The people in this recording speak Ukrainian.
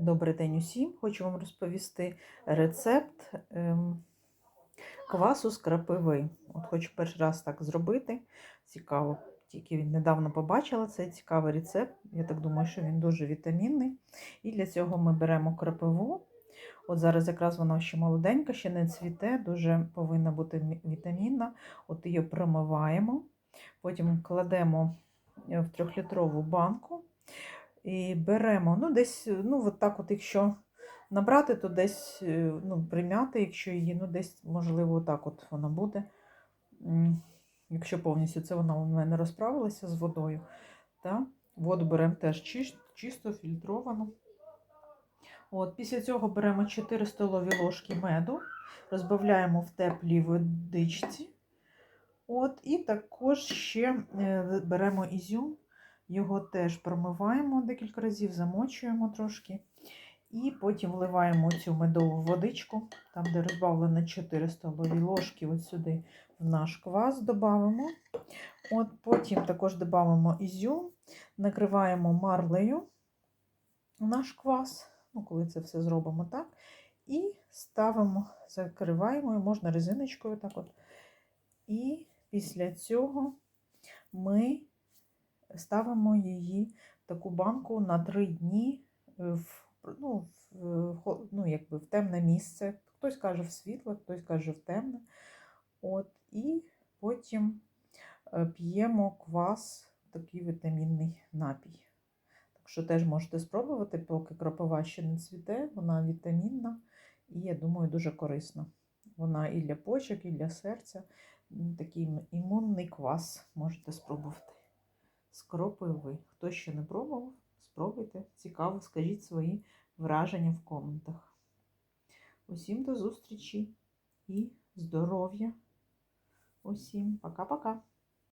Добрий день усім! Хочу вам розповісти рецепт ем, квасу з крапиви. От хочу перший раз так зробити. Цікаво, тільки він недавно побачила цей цікавий рецепт. Я так думаю, що він дуже вітамінний. І для цього ми беремо крапиву. От зараз якраз вона ще молоденька, ще не цвіте, дуже повинна бути вітамінна. От її промиваємо, потім кладемо е, в трьохлітрову банку. І беремо, ну, десь, ну, от так от, якщо набрати, то десь е, ну, примяти, якщо її, ну, десь, можливо, отак от вона буде. Якщо повністю це вона у мене розправилася з водою. Та? Воду беремо теж чис- чисто, фільтровану. От, після цього беремо 4 столові ложки меду, розбавляємо в теплій водичці. От, і також ще е, беремо ізюм, його теж промиваємо декілька разів, замочуємо трошки. І потім вливаємо цю медову водичку, там, де розбавлено 4 столові ложки, от сюди в наш квас додамо. От потім також додамо ізюм, накриваємо марлею наш квас, ну, коли це все зробимо так. І ставимо, закриваємо, можна резиночкою так от. І після цього ми ставимо її в таку банку на 3 дні в, ну, в, ну, якби в темне місце. Хтось каже в світло, хтось каже в темне. От, і потім е, п'ємо квас, такий вітамінний напій. Так що теж можете спробувати, поки кропива ще не цвіте, вона вітамінна і, я думаю, дуже корисна. Вона і для почок, і для серця. Такий імунний квас можете спробувати. З ви. Хто ще не пробував, спробуйте. Цікаво, скажіть свої враження в коментах. Усім до зустрічі і здоров'я. Усім пока-пока.